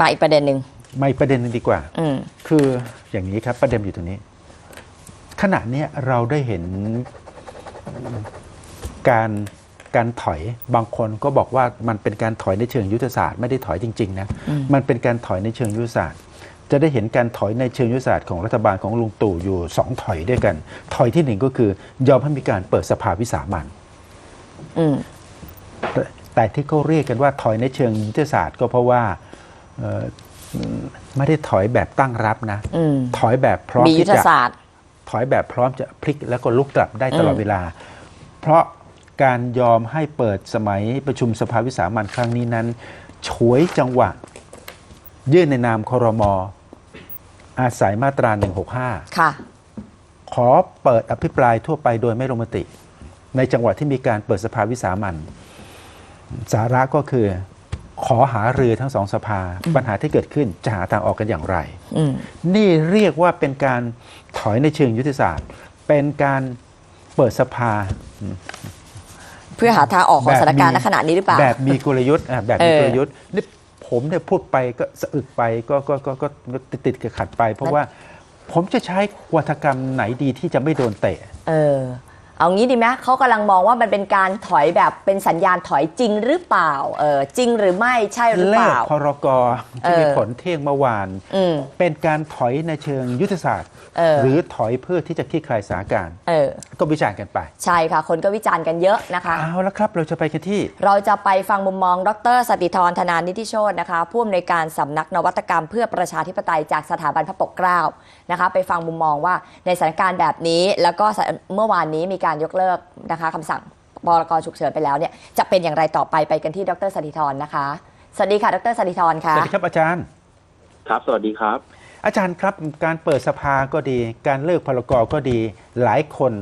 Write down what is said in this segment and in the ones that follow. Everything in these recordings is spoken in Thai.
มาอีกประเด็นหนึ่งมาอีกประเด็นหนึงดีกว่า อืม คืออย่างนี้ครับประเด็นอยู่ตรงนี้ ขณะเนี้ยเราได้เห็นการการถอยบางคนก็บอกว่ามันเป็นการถอยในเชิงยุทธศาสตร์ไม่ได้ถอยจริง ๆ นะ อืม มันเป็นการถอยในเชิงยุทธศาสตร์ จะได้เห็นการถอยในเชิงยุทธศาสตร์ของรัฐบาลของลุงตู่อยู่สองถอยด้วยกัน ถอยที่หนึ่งก็คือยอมให้มีการเปิดสภาวิสามัน อืม แต่แต่ที่เขาเรียกกันว่าถอยในเชิงยุทธศาสตร์ก็เพราะว่าเอ่อ ไม่ได้ถอยแบบตั้งรับนะอืมถอยแบบพร้อมมียุทที่ธจะศาสตร์ถอยแบบพร้อมจะพลิกแล้วก็ลุกกลับได้ตลอดอืมเวลา เพราะการยอมให้เปิดสมัยประชุมสภาวิสามันครั้งนี้นั้นฉวยจังหวะ ยื่นในนามคอรมออาศัยมาตรา 165 ค่ะ ขอเปิดอภิปรายทั่วไปโดยไม่ลงมติ ในจังหวะที่มีการเปิดสภาวิสามันสาระก็คือ ขอหารือทั้งสองสภา ปัญหาที่เกิดขึ้นจะหาทางออกกันอย่างไรอืมนี่เรียกว่าเป็นการถอยในเชิงยุทธศาสตร์ เป็นการเปิดสภา เพื่อหาทางออกของแบบสถานการณ์มีณขณะนี้หรือเปล่า แบบมีกลยุทธ์อะแบบมีเออกลยุทธ์นี่ผมเนี่ยพูดไปก็สะอึกไปก็ก็ก็ก็ก็ติดติดๆขัดๆไป เพราะว่าผมจะใช้วัฒกรรมไหนดีที่จะไม่โดนเตะ เออ เอางี้ดีไหมเขากำลังมองว่ามันเป็นการถอยแบบเป็นสัญญาณถอยจริงหรือเปล่าเออจริงหรือไม่ใช่หรือเลเปขล่าพรกที่มีเออผลเที่ยงเมื่อวานอืมเป็นการถอยในเชิงยุทธศาสตร์เออหรือถอยเพื่อที่จะคลี่คลายสถานการณ์เออก็วิจารณ์กันไป ใช่ค่ะ คนก็วิจารณ์กันเยอะนะคะเอาละครับเราจะไปกันที่ เราจะไปฟังมุมมอง ดร สติธรธนานิติโชตนะคะผู้อำนวยการสำนักนวัตกรรม เพื่อประชาธิปไตยจากสถาบันพระปกเกล้านะคะ ไปฟังมุมมองว่าในสถานการณ์แบบนี้ แล้วก็เมื่อวานนี้มีการยกเลิกนะคะคำสั่งพรกฉุกเฉินไปแล้วเนี่ยจะเป็นอย่างไรต่อไปไปกันที่ดรสติธรนะคะ สวัสดีค่ะ ดรสติธรสค่ะวัสดีครับอาจารย์ ครับ สวัสดีครับ อาจารย์ครับการเปิดสภาก็ดี การเลิกพรกก็ดีหลายคน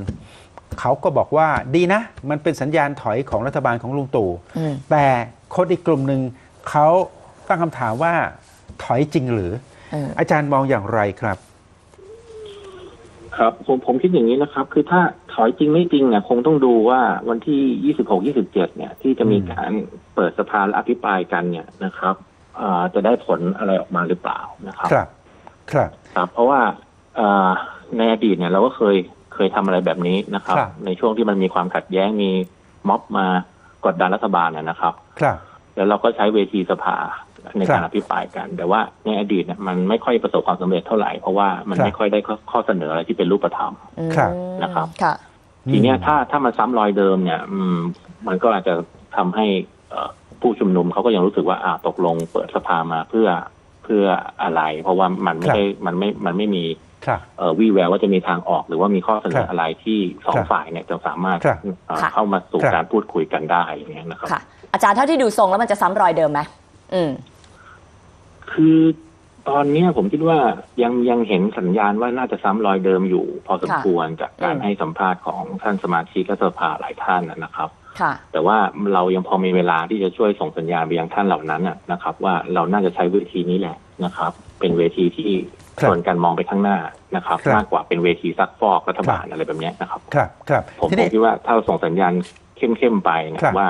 เขาก็บอกว่าดีนะ มันเป็นสัญญาณถอยของรัฐบาลของลุงตู่อืมแต่คนอีกกลุ่มหนึ่งเขาตั้งคำถามว่าถอยจริงหรือเอออาจารย์มองอย่างไรครับ ครับผมผมคิดอย่างนี้นะครับ คือถ้าถอยจริงไม่จริงเนี่ยคงต้องดูว่าวันที่26 27เนี่ย ที่จะมีอืมการเปิดสภาและอภิปรายกันเนี่ยนะครับเอ่อจะได้ผลอะไรออกมาหรือเปล่านะครับ ครับ ครับครับ เพราะว่าเอ่อในอดีตเนี่ยเราก็เคยเคยทำอะไรแบบนี้นะครับครับ ในช่วงที่มันมีความขัดแย้งมีม็อบมากดดันรัฐบาลนะนะครับ ครับ แล้วเราก็ใช้เวทีสภา ในการครัอบภิปรายกัน แต่ว่าในอดีตเนี่ยมันไม่ค่อยประสบความสำเร็จเท่าไหร่เพราะว่ามันครับไม่ค่อยได้ข้อข้อเสนออะไรที่เป็นรูปธรรมอืมครับนะครับค่ะทีเนี้ยถ้าถ้ามันซ้ำรอยเดิมเนี่ยอืมมันก็อาจจะทำให้เอ่อผู้ชุมนุมเขาก็ยังรู้สึกว่าอ่าตกลงเปิดสภามาเพื่อเพื่ออะไร เพราะว่ามันไม่ครับได้มันไม่มันไม่มีครับเอ่อวี่แววว่าจะมีทางออกหรือว่ามีข้อเสนครัอบอะไรที่สองครับฝ่ายเนี่ยจะสามารถครับเอ่อค่ะเข้ามาสู่ครับการพูดคุยกันได้อย่างเงี้ยนะครับค่ะอาจารย์เท่าที่ดูทรงแล้วมันจะซ้ำรอยเดิมไหมอืม คือตอนเนี้ยผมคิดว่ายังยังเห็นสัญญาณว่าน่าจะซ้ำรอยเดิมอยู่ พอสมค่ะควรจากการอืมให้สัมภาษณ์ของท่านสมาชิกรัฐสภาหลายท่านนะนะครับค่ะแต่ว่าเรายังพอมีเวลาที่จะช่วยส่งสัญญาณไปยังท่านเหล่านั้นน่ะนะครับ ว่าเราน่าจะใช้เวทีนี้แหละนะครับ เป็นเวทีที่ครับชวนกันมองไปข้างหน้านะครับครับ มากกว่าเป็นเวทีซักฟอกรัฐบาลครับอะไรแบบเนี้ยนะครับ ครับครับผมทีผมนี้คิดว่าถ้าเราส่งสัญญาณเข้มๆไปนะครับว่า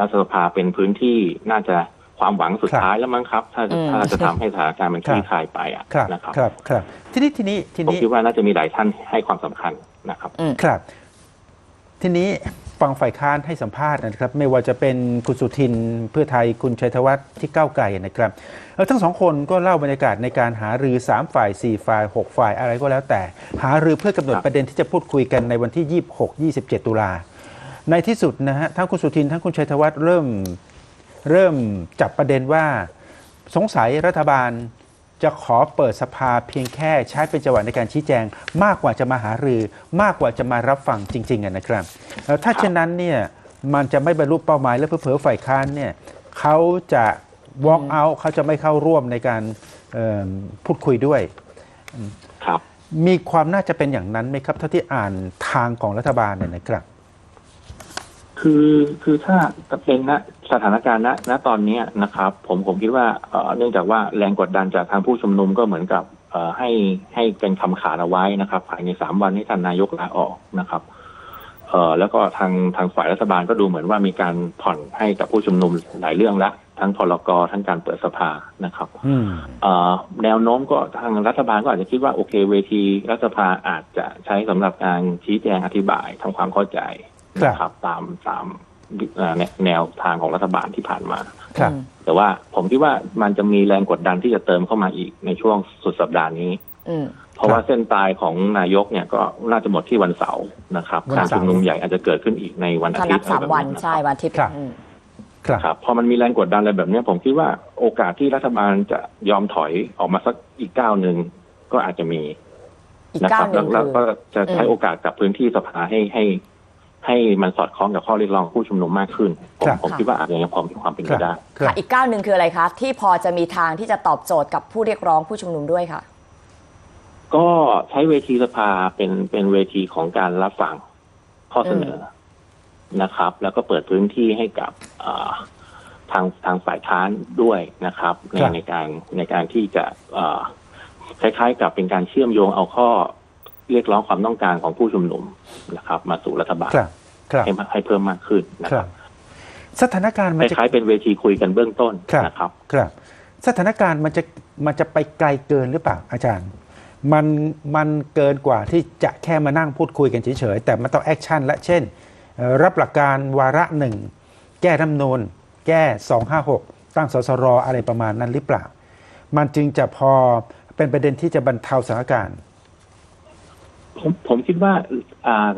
รัฐสภาเป็นพื้นที่น่าจะ ความหวังสุดครับท้ายแล้วมั้งครับ ถ้าอืมถ้าจะทำให้สถานการณ์มันคลี่ครับคลายไปอะครับนะครับครับครับทีนี้ทีนี้ทีผมนี้คิดว่าน่าจะมีหลายท่านให้ความสำคัญนะครับอืมครับ ทีนี้ฟังฝ่ายค้านให้สัมภาษณ์นะครับ ไม่ว่าจะเป็นคุณสุทินเพื่อไทยคุณชัยธวัฒน์ที่ก้าวไกลนะครับแล้วทั้งสองคนก็เล่าบรรยากาศในการหารือ 3 ฝ่าย 4 ฝ่าย 6 ฝ่ายอะไรก็แล้วแต่ หารือเพื่อกำหนดครับประเด็นที่จะพูดคุยกันในวันที่ 26 27 ตุลาในที่สุดนะฮะทั้งคุณสุทินทั้งคุณชัยธวัฒน์เริ่ม เริ่มจับประเด็นว่า สงสัยรัฐบาลจะขอเปิดสภาเพียงแค่ใช้เป็นจังหวะในการชี้แจง มากกว่าจะมาหารือ มากกว่าจะมารับฟังจริงๆอะนะครับเอ่อถ้าเช่นนั้นเนี่ยมันจะไม่บรรลุเป้าหมายและเผลอๆฝ่ายค้านเนี่ยเขาจะ walk out เขาจะไม่เข้าร่วมในการเอิ่มพูดคุยด้วยครับ มีความน่าจะเป็นอย่างนั้นไหมครับเท่าที่อ่านทางของรัฐบาลเนี่ยนะครับ คือคือถ้าเป็นณ สถานการณ์ณณตอนเนี้ยนะครับ ผมผมคิดว่าเอ่อเนื่องจากว่าแรงกดดันจากทางผู้ชุมนุมก็เหมือนกับเอ่อให้ให้เป็นคำขาดเอาไว้นะครับ ภายในสามวันให้ท่านนายกลาออกนะครับเอ่อแล้วก็ทางทางฝ่ายรัฐบาลก็ดูเหมือนว่ามีการผ่อนให้กับผู้ชุมนุมหลายเรื่องแล้วทั้งพลกทั้งการเปิดสภานะครับอืมเอ่อแนวโน้มก็ทางรัฐบาลก็อาจจะคิดว่าโอเค เวทีรัฐสภาอาจจะใช้สำหรับการชี้แจงอธิบายทำความเข้าใจครับนะครับตามตามเอ่อ แนแนวทางของรัฐบาลที่ผ่านมาครับอืมแต่ว่าผมคิดว่ามันจะมีแรงกดดันที่จะเติมเข้ามาอีกในช่วงสุดสัปดาห์นี้อืมเพราะว่าเส้นตายของนายกเนี่ยก็น่าจะหมดที่วันเสาร์นะครับวันการเสาร์ชุมนุมใหญ่อาจจะเกิดขึ้นอีกในวันอาถ้าทินัตบย์สามวันอะไรแบบใช่วันอาทิตย์ครับอืมครับครับพอมันมีแรงกดดันอะไรแบบเนี้ยผมคิดว่าโอกาสที่รัฐบาลจะยอมถอยออกมาสักอีกก้าวหนึ่งก็อาจจะมีอีกนะคก้ารัวบหแล้นึ่วงแล้วคือก็จะใช้อืมโอกาสกับพื้นที่สภาให้ให้ ให้มันสอดคล้องกับข้อเรียกร้องของผู้ชุมนุมมากขึ้น ผมครับผมคิดว่าอาจจะยังพอมีความเป็นคไปรับได้ครัค่ะบอีกก้าวหนึ่งคืออะไรคะที่พอจะมีทางที่จะตอบโจทย์กับผู้เรียกร้องผู้ชุมนุมด้วยค่ะ ก็ใช้เวทีสภาเป็นเป็นเวทีของการรับฟังข้อเสนออนะครับ แล้วก็เปิดพื้นที่ให้กับเอ่อทางทางฝ่ายค้านด้วยนะครับ ในครับในการในการที่จะเอ่อคล้ายๆ กับเป็นการเชื่อมโยงเอาข้อ เรียกร้องความต้องการของผู้ชุมนุมนะครับ มาสู่รัฐบาลครับครับให้ให้เพิ่มมากขึ้นนะคครัรับบสถานการณ์คมันจะล้ายๆเป็นเวทีคุยกันเบื้องต้นครับนะครับ ครับ สถานการณ์มันจะมันจะไปไกลเกินหรือเปล่าอาจารย์ มันมันเกินกว่าที่จะแค่มานั่งพูดคุยกันเฉยๆแต่มันต้องแอคชั่นและเช่นเอ่อรับหลักการวาระหนึ่งแก้รัฐธรรมนูนแก้ 256 ตั้งสสรอะไรประมาณนั้นหรือเปล่า มันจึงจะพอเป็นประเด็นที่จะบรรเทาสถานการณ์ ผมผมคิดว่าอ่า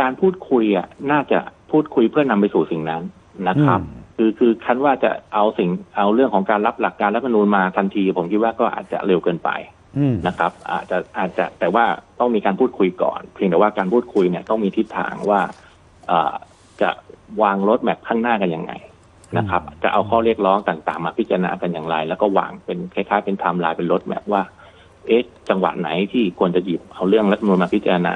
การพูดคุยอะน่าจะพูดคุยเพื่อนำไปสู่สิ่งนั้นนะครับอืมคือคือคันว่าจะเอาสิ่งเอาเรื่องของการรับหลักการรัฐธรรมนูญมาทันที ผมคิดว่าก็อาจจะเร็วเกินไปอืมนะครับ อาจจะอาจจะแต่ว่าต้องมีการพูดคุยก่อน เพียงแต่ว่าการพูดคุยเนี่ยต้องมีทิศทางว่าเอ่อจะวางรถแมพข้างหน้ากันยังไงนะครับ จะเอาข้อเรียกร้องต่างๆ มาพิจารณากันอย่างไร แล้วก็วางเป็นคล้ายๆเป็นไทม์ไลน์เป็นรถแมพว่า เอ๊ะจังหวะไหนที่ควรจะหยิบเอาเรื่องรัฐธรรมนูญมาพิจารณา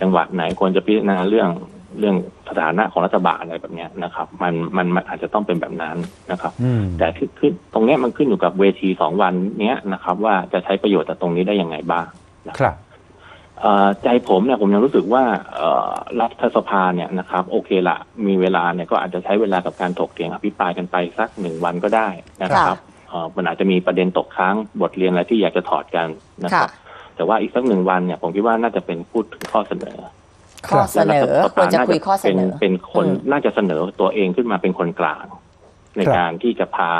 จังหวะไหนควรจะพิจารณาเรื่องเรื่องสถานะของรัฐบาลอะไรแบบเนี้ยนะครับ มันมันมันอาจจะต้องเป็นแบบนั้นนะครับอืมแต่ขึ้นขึ้นตรงเนี้ยมันขึ้นอยู่กับเวทีสองวันเนี้ยนะครับ ว่าจะใช้ประโยชน์จากตรงนี้ได้ยังไงบ้างครับเอ่อใจผมเนี่ยผมยังรู้สึกว่าเอ่อรัฐสภาเนี่ยนะครับ โอเคละมีเวลาเนี่ยก็อาจจะใช้เวลากับการถกเถียงอภิปรายกันไปสักหนึ่งวันก็ได้นะครับเอ่อ มันอาจจะมีประเด็นตกค้างบทเรียนอะไรที่อยากจะถอดกันนะครับ แต่ว่าอีกสักหนึ่งวันเนี่ยผมคิดว่าน่าจะเป็นพูดถึงข้อเสนอข้อเสนอและควรจะรัฐสภาคุยข้อเสนอเป็นเป็นคนอืมน่าจะเสนอตัวเองขึ้นมาเป็นคนกลาง ในครับการที่จะพา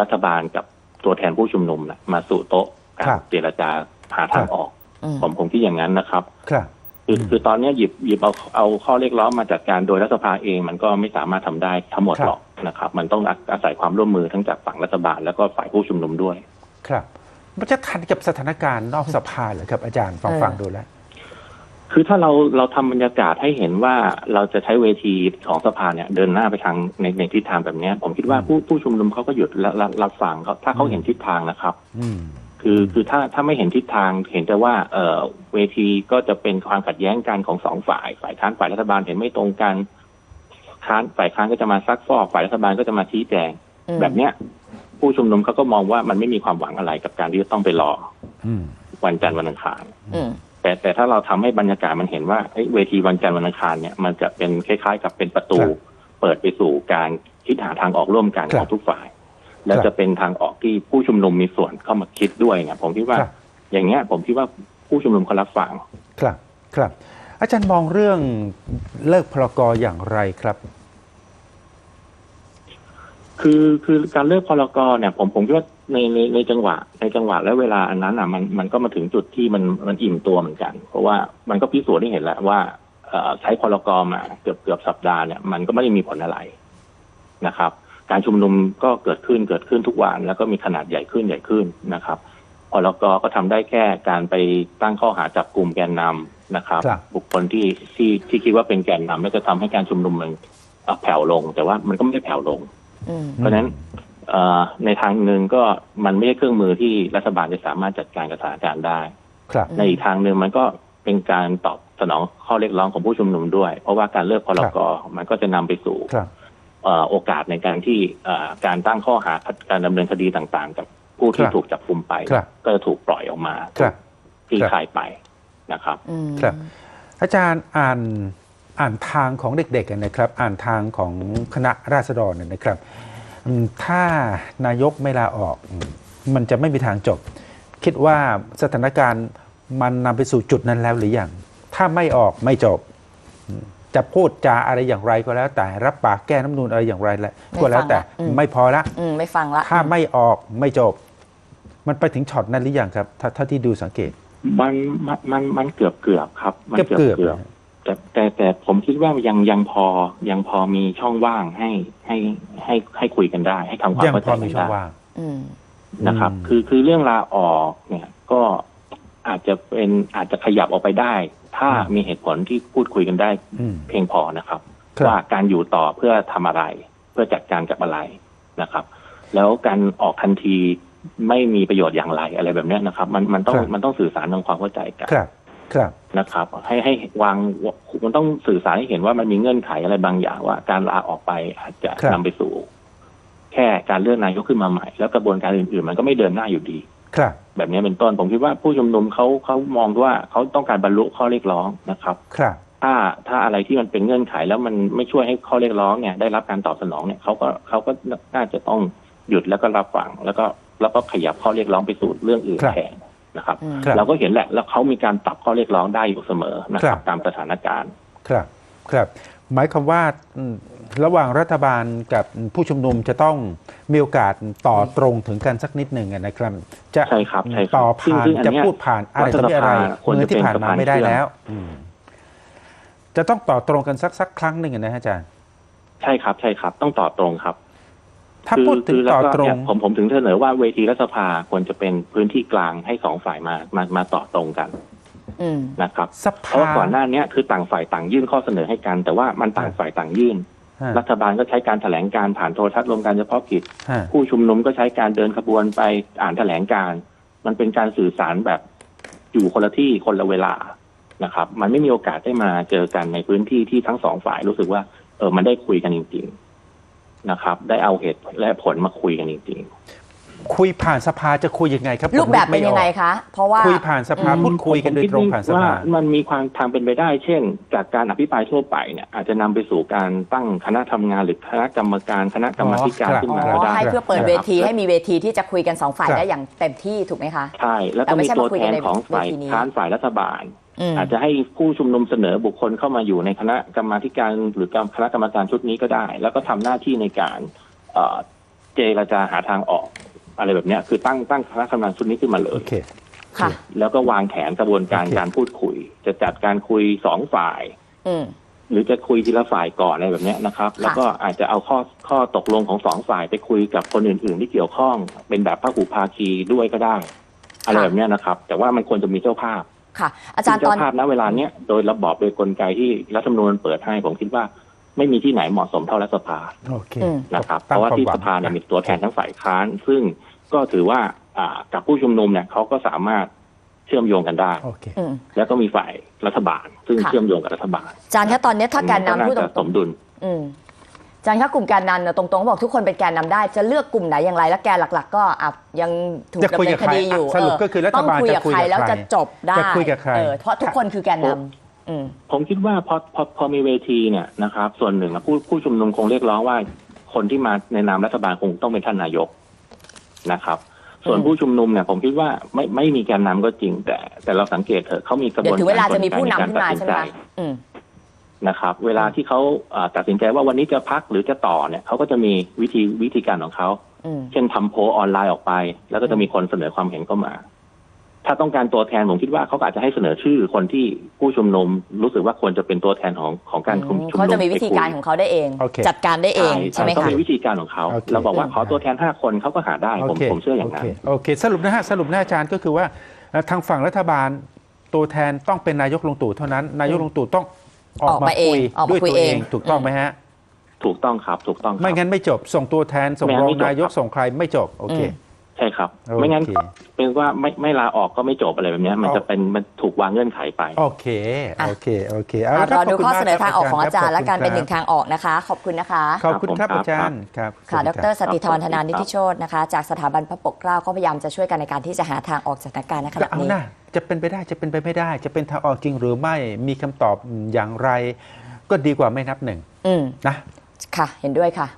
รัฐบาลกับตัวแทนผู้ชุมนุมนะมาสู่โต๊ะการครับเจรจาหาทางออกอืมผมผมคิดอย่างนั้นนะครับ ครับคือคือตอนเนี้ยหยิบหยิบเอาเอาข้อเรียกร้องมาจัดการโดยรัฐสภาเองมันก็ไม่สามารถทำได้ทั้งหมดครับหรอกนะครับ มันต้องอาอาศัยความร่วมมือทั้งจากฝั่งรัฐบาลแล้วก็ฝ่ายผู้ชุมนุมด้วย ครับมันจะทันกับสถานการณ์นอกสภาเหรอครับอาจารย์ฟังเออฟังดูแล้วคือถ้าเราเราทำบรรยากาศให้เห็นว่าเราจะใช้เวทีของสภาเนี่ยเดินหน้าไปทางในในทิศทางแบบเนี้ยผมคิดว่าผู้ผู้ชุมนุมเขาก็หยุดและรับรับฟังเขาถ้าเขาเห็นทิศทางนะครับ อืม คือคือถ้าถ้าไม่เห็นทิศทางเห็นแต่ว่าเอ่อเวทีก็จะเป็นความขัดแย้งกันของสองฝ่าย ฝ่ายค้านฝ่ายรัฐบาลเห็นไม่ตรงกันค้านฝ่ายค้านก็จะมาซักฟอกฝ่ายรัฐบาลก็จะมาชี้แจงอืมแบบเนี้ย ผู้ชุมนุมเขาก็มองว่ามันไม่มีความหวังอะไรกับการที่จะต้องไปรออืมวันจันทร์วันอังคารอืมแต่แต่ถ้าเราทำให้บรรยากาศมันเห็นว่าเอ้ยเวทีวันจันทร์วันอังคารเนี่ยมันจะเป็นคล้าย ๆ กับเป็นประตูครับเปิดไปสู่การคิดหาทางออกร่วมกันครัขบองทุกฝ่าย แล้วครับจะเป็นทางออกที่ผู้ชุมนุมมีส่วนเข้ามาคิดด้วยเนี่ยผมคิดว่าครับอย่างเงี้ยผมคิดว่าผู้ชุมนุมเขารับฟังครับครับ อาจารย์มองเรื่องเลิกพลกรอย่างไรครับ คือคือการเลิกพลกรเนี่ย ผมผมคิดว่าในในในจังหวะ ในจังหวะและเวลาอันนั้นอะมันมันก็มาถึงจุดที่มันมันอิ่มตัวเหมือนกัน เพราะว่ามันก็พิสูจน์ได้เห็นแล้วว่าเอ่อใช้พลกรมาเกือบเกือบสัปดาห์เนี่ยมันก็ไม่ได้มีผลอะไรนะครับ การชุมนุมก็เกิดขึ้นเกิดขึ้นทุกวัน แล้วก็มีขนาดใหญ่ขึ้นใหญ่ขึ้นนะครับพลกก็ทำได้แค่การไปตั้งข้อหาจับกลุ่มแกนนำนะครับครับ บุคคลที่ที่ที่คิดว่าเป็นแกนนำแล้วจะทำให้การชุมนุมมันเอ่อแผ่วลง แต่ว่ามันก็ไม่ได้แผ่วลงอืมเพราะฉะนั้นเอ่อในทางหนึ่งก็มันไม่ใช่เครื่องมือที่รัฐบาลจะสามารถจัดการกับสถานการณ์ได้ครับในอีกทางหนึ่งมันก็เป็นการตอบสนองข้อเรียกร้องของผู้ชุมนุมด้วย เพราะว่าการเลิกพลกรมันก็จะนำไปสู่ครับเอ่อ โอกาสในการที่เอ่อการตั้งข้อหาการดำเนินคดีต่างๆ กับผู้ที่ครับถูกจับกุมไปครับก็จะถูกปล่อยออกมาครับที่ครับคลายไปนะครับอืมครับ อาจารย์อ่านอ่านทางของเด็กๆนะครับ อ่านทางของคณะราษฎรเนี่ยนะครับอืมถ้านายกไม่ลาออกอืมมันจะไม่มีทางจบ คิดว่าสถานการณ์มันนำไปสู่จุดนั้นแล้วหรือยังถ้าไม่ออกไม่จบอืม จะพูดจาอะไรอย่างไรก็แล้ว แต่รับปากแก้น้ำนูนอะไรอย่างไรแล้วไม่ก็แล้วแต่ฟังละอืมไม่พอละอืมไม่ฟังละถ้าไม่ออกไม่จบ มันไปถึงช็อตนั้นหรือยังครับถ้าถ้าที่ดูสังเกตมันมันมันมันเกือบเกือบครับมันเกือบเกือบเกือบแต่แต่แต่ผมคิดว่ายังยังพอยังพอมีช่องว่างให้ให้ให้ให้คุยกันได้ ให้ทำความยังเข้าพใจอกัมีนช่องได้ว่างอืมนะครับอืมคือคือเรื่องลาออกเนี่ย ก็อาจจะเป็นอาจจะขยับออกไปได้ ถ้ามีเหตุผลที่พูดคุยกันได้อืมเพียงพอนะครับครับ ว่าการอยู่ต่อเพื่อทำอะไร เพื่อจัดการกับอะไรนะครับ แล้วการออกทันทีไม่มีประโยชน์อย่างไรอะไรแบบเนี้ยนะครับ มันมันต้องครับมันต้องสื่อสารทางความเข้าใจกันครับ ครับนะครับ ให้ให้วางมันต้องสื่อสารให้เห็นว่ามันมีเงื่อนไขอะไรบางอย่างว่า การลาออกไปอาจจะครับนำไปสู่ แค่การเลือกนายกขึ้นมาใหม่ แล้วกระบวนการอื่นๆ มันก็ไม่เดินหน้าอยู่ดี ครับ แบบนี้เป็นต้นผมคิดว่าผู้ชุมนุมเขาเขามองว่าเขาต้องการบรรลุข้อเรียกร้องนะครับ ครับ ถ้าถ้าอะไรที่มันเป็นเงื่อนไขแล้วมันไม่ช่วยให้ข้อเรียกร้องเนี่ยได้รับการตอบสนองเนี่ยเขาก็เขาก็น่าจะต้องหยุดแล้วก็รับฟังแล้วก็แล้วก็ขยับข้อเรียกร้องไปสู่เรื่องอื่นครับแทนนะครับอืมครับ เราก็เห็นแหละแล้วเขามีการปรับข้อเรียกร้องได้อยู่เสมอนะคครัรับบตามสถานการณ์ครับครับ หมายความว่าอืมระหว่างรัฐบาลกับผู้ชุมนุมจะต้อง มีโอกาสต่อตรงถึงกันสักนิดหนึ่งอะนะครับ จะใช่ครับใช่ครับต่อซึ่งผ่านซึ่งอันจะเนี้ยพูดผ่านอะไรต่อมีอะไรรัฐสภาควรเมื่อจะเป็นที่ผ่านมาสะพานไม่ได้เชื่อม แล้วอืมจะต้องต่อตรงกันสักสักครั้งหนึ่งอะนะฮะอาจารย์ ใช่ครับใช่ครับ ต้องต่อตรงครับถ้าคือพูดถึงคือแล้วต่อก็ตรเนี่งยผมผมถึงเสนอว่าเวทีรัฐสภาควรจะเป็นพื้นที่กลางให้สองฝ่ายมามามาต่อตรงกันอืม นะครับ สเพราะภาว่าก่อนหน้าเนี้ยคือต่างฝ่ายต่างยื่นข้อเสนอให้กัน แต่ว่ามันต่างฝ่ายต่างยื่นฮะ รัฐบาลก็ใช้การแถลงการผ่านโทรทัศน์รวมการเฉพาะกิจฮะผู้ชุมนุมก็ใช้การเดินขบวนไปอ่านแถลงการ มันเป็นการสื่อสารแบบอยู่คนละที่คนละเวลานะครับ มันไม่มีโอกาสได้มาเจอกันในพื้นที่ที่ทั้งสองฝ่ายรู้สึกว่า เออมันได้คุยกันจริง ๆ นะครับ ได้เอาเหตุและผลมาคุยกันจริง คุยผ่านสภาจะคุยยังไงครับรูปแบบเป็นยังไงผมกม่อคะ เพราะว่าอกคุยผ่านสภาอืมพูดคุยกันโดยตรงผ่านสว่าภามันมีความทางเป็นไปได้ เช่น จากการอภิปรายทั่วไปเนี่ยอาจจะนำไปสู่การตั้งคณะทำงานหรือคณะกรรมการคณะกรรมาธิการอ๋อครับขึ้นอ๋มาก็อได้ให้เพื่อเปิดเวทีให้มีเวทีที่จะคุยกันสองฝ่ายครับได้อย่างเต็มที่ถูกไหมคะใช่แล้วแต่ก็ไม่มีใช่ตัวมาคุยแทกันนในของฝ่ายเวทีนี้ค้านฝ่ายรัฐบาลอืมอาจจะให้ผู้ชุมนุมเสนอบุคคลเข้ามาอยู่ในคณะกรรมาธิการหรือคณะกรรมการชุดนี้ก็ได้ แล้วก็ทำหน้าที่ในการเอ่อเจรจาหาทางออก อะไรแบบเนี้ยคือตั้งตั้งคณะกรรมการชุดนี้ขึ้นมาเลโอย เค ค่ะ แล้วก็วางแผนกระบวนการโอเค การพูดคุย จะจัดการคุยสองฝ่าย อืม หรือจะคุยทีละฝ่ายก่อนอะไรแบบเนี้ยนะครับ แล้วก็อาจจะเอาข้อข้อตกลงของสองฝ่ายไปคุยกับคนอื่น ๆ ที่เกี่ยวข้อง เป็นแบบพหูภาคีด้วยก็ได้ อะไรแบบเนี้ยนะครับ แต่ว่ามันควรจะมีเจ้าภาพค่ะ อาจารย์ตเจ้าอนภาพณเวลาเนี้ยโดยระบอบโดยกลไกที่รัฐธรรมนูญเปิดให้ผมคิดว่าไม่มีที่ไหนเหมาะสมเท่ารัฐสภา โอเคอืม นะครับ เพตั้งราะว่าควมที่หวัสงภาเนี่ยมีตัวแทนทั้งฝ่ายค้าน ซึ่ง ก็ถือว่าอ่ากับผู้ชุมนุมเนี่ยเขาก็สามารถเชื่อมโยงกันได้ โอเค อืม แล้วก็มีฝ่ายรัฐบาล ซึ่งค่ะ เชื่อมโยงกับรัฐบาลอาจารย์คะตอนนี้ถ้าแกนนำพูดตจะสรงมดุล ๆอืมอาจารย์คะกลุ่มแกนนำเนี่ยตรงๆเขาบอกทุกคนเป็นแกนนำได้ จะเลือกกลุ่มไหนอย่างไรแล้วแกนหลัก ๆ ก็อะยังถูกจะดำคุยเนิกับนคดีอยู่ใครสรุปก็คือรัฐบาลต้องคุยกับจะคุยใครกับแล้วใครจะจบได้จะคุยกับใคร เออเพราะทุกคนคือแกนนำอืม ผมคิดว่าพอพอพอมีเวทีเนี่ยนะครับ ส่วนหนึ่งอะผู้ผู้ชุมนุมคงเรียกร้องว่า คนที่มาในนามรัฐบาลคงต้องเป็นท่านนายก นะครับ ส่วนอืมผู้ชุมนุมเนี่ยผมคิดว่าไม่ไม่มีแกนนำก็จริง แต่แต่เราสังเกตเถอะเขามีกระบเดี๋ยววนถึงกาเวลารจะมีกลไกผู้ในนำการขึ้นตัดมาสินใช่ไหมใจคะอืมนะครับ เวลาที่เขาอ่าตัดสินใจว่าวันนี้จะพักหรือจะต่อเนี่ยเขาก็จะมีวิธีวิธีการของเขาอืมเช่นทำโพลออนไลน์ออกไป แล้วก็จะมีคนเสนอความเห็นเข้ามา ถ้าต้องการตัวแทนผมคิดว่าเขาก็อาจจะให้เสนอชื่อคนที่ผู้ชุมนุมรู้สึกว่าควรจะเป็นตัวแทนของของการชุมชุมนุมเขาจะมีวิธีการไปขคุอยงเขาได้เองโอเคจัดการได้เองใช่ไหมต้องคะมีวิธีการของเขาโอเคเราบอกว่าอืมขอตัวแทนห้าคนเขาก็หาได้ผมโคผมเชื่ออย่างโอนั้เคนโอเค สรุปนะฮะสรุปนะอาจารย์ก็คือว่าเอ่อทางฝั่งรัฐบาลตัวแทนต้องเป็นนายกลุงตู่เท่านั้น นายกลุงตู่ต้องออกออกมามาเองคุยออกมาด้วยคุยตัวเองเองถูกต้องอืมไหมฮะถูกต้องครับถูกต้องครัไม่บงั้นไม่จบ ส่งตัวแทนส่งไม่งั้รนองไม่จบนายกครับส่งใครไม่จบโอเคอืมใช่ครับโอเคไม่งั้นเป็นว่าไม่ไม่ลาออกก็ไม่จบอะไรแบบเนี้ยมันเอาจะเป็นมันถูกวางเงื่อนไขไป โอเคอะโอเค โอเคอะละครบอดูขบคุณข้อมเสนอทางออกของอาจารย์คและบการเป็นหขนึ่งทางออกนะคะ ขอบคุณนะคะ ขอบคุณครับครับอาจารย์ครับค่ะสดวัสดีรรับสติธรธนานิธิโชตนะคะ จากสถาบันพระปกเกล้าก็พยายามจะช่วยกันในการที่จะหาทางออกจากสถานการณ์ในขก็ณะเอานี้หน้าจะเป็นไปได้จะเป็นไปไม่ได้ จะเป็นทางออกจริงหรือไม่มีคำตอบอย่างไร ก็ดีกว่าไม่นับหนึ่งอืมนะค่ะ เห็นด้วยค่ะ